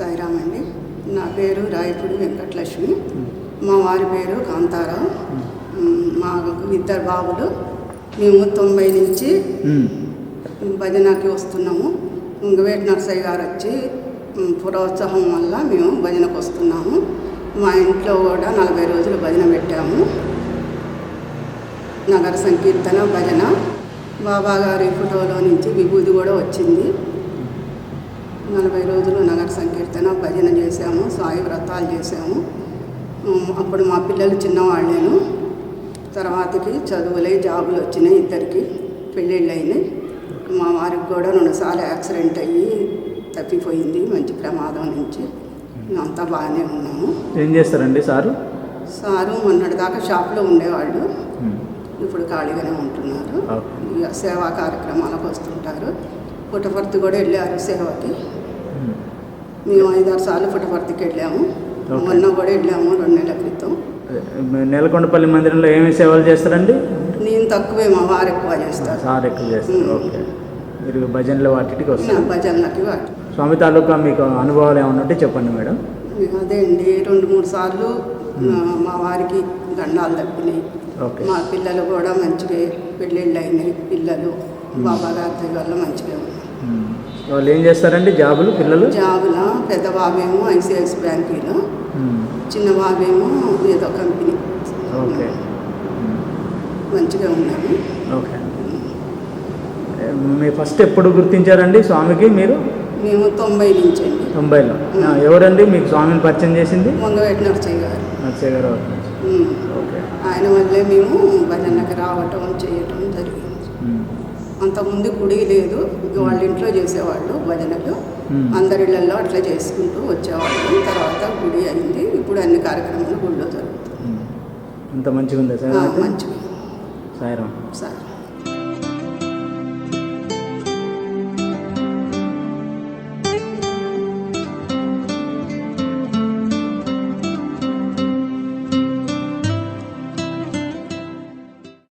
సాయిరామ్ అండి. నా పేరు రాయపూడి వెంకటలక్ష్మి. మా వారి పేరు కాంతారావు. మ్, మాకు ఇద్దరు బాబులు. మేము తొంభై నుంచి. భజనకి వస్తున్నాము. ఇంగవేటి నర్సయ్య గారు వచ్చి ప్రోత్సాహం వల్ల మేము భజనకు వస్తున్నాము. మా ఇంట్లో కూడా నలభై రోజులు భజన పెట్టాము. నగర సంకీర్తన భజన. బాబా గారి ఫోటోలో నుంచి విభూది కూడా వచ్చింది. నలభై రోజులు నగర సంకీర్తన భజన చేశాము సాయి వ్రతాలు చేశాము. అప్పుడు మా పిల్లలు చిన్నవాళ్ళేను. తర్వాతకి చదువులై జాబులు వచ్చినాయి ఇద్దరికి పెళ్ళిళ్ళు అయినాయి మా వారికి కూడా రెండుసార్లు యాక్సిడెంట్ అయ్యి తప్పిపోయింది మంచి ప్రమాదం నుంచి. అంతా బాగానే ఉన్నాము. ఏం చేస్తారండి సారు? సారు మొన్నటిదాకా షాప్లో ఉండేవాళ్ళు. ఇప్పుడు ఖాళీగానే ఉంటున్నారు. సేవా కార్యక్రమాలకు వస్తుంటారు. పుట్టపర్తి కూడా వెళ్ళారు సేవకి. మేము ఐదారు సార్లు పుట్టపర్తికి వెళ్ళాము. మొన్న కూడా వెళ్ళాము రెండు నెలల క్రితం. నేలకొండపల్లి మందిరంలో ఏమేమి సేవలు చేస్తారండి? నేను తక్కువే మా వారు ఎక్కువ చేస్తారు. సార్ ఎక్కువ చేస్తారు. ఓకే. మీరు భజనలు వాటికి నా వస్తారు భజనలకి వాటి స్వామి తాలూకా మీకు అనుభవాలు ఏమైనా ఉంటే చెప్పండి మేడం. అదే అండి రెండు మూడు సార్లు మా వారికి గండాలు తప్పినాయి. ఓకే. మా పిల్లలు కూడా మంచిగా పెళ్ళిళ్ళు అయినాయి పిల్లలు బాబా గారి వల్ల మంచిగా ఉన్నారు ఉమ్. వాళ్ళు ఏం చేస్తారండి జాబులు పిల్లలు? జాబుల పెద్ద బాబేమో ఐసిఐసి బ్యాంకీలో. చిన్న బాబేమో ఏదో కంపెనీ. ఓకే. మంచిగా ఉన్నాను ఓకే. మీ ఫస్ట్ ఎప్పుడు గుర్తించారండి స్వామికి మీరు? మేము తొంభై నుంచి అండి. తొంభైలో. ఎవరండి? మీకు స్వామిని పరిచయం చేసింది? వంగవేటి నరసయ్య గారు. నరసయ్య గారు. ఓకే. ఆయన వల్లే మేము భజనకి రావటం చేయటం జరిగింది. అంతకుముందు గుడి లేదు. వాళ్ళ ఇంట్లో చేసేవాళ్ళు భజనలు. అందరిళ్ళల్లో అట్లా చేసుకుంటూ వచ్చేవాళ్ళు. తర్వాత గుడి అయింది. ఇప్పుడు అన్ని కార్యక్రమాలు గుడిలో జరుగుతాయి ఉమ్. అంత మంచిగా ఉందా సార్? మంచిగా సాయిరామ్ సార్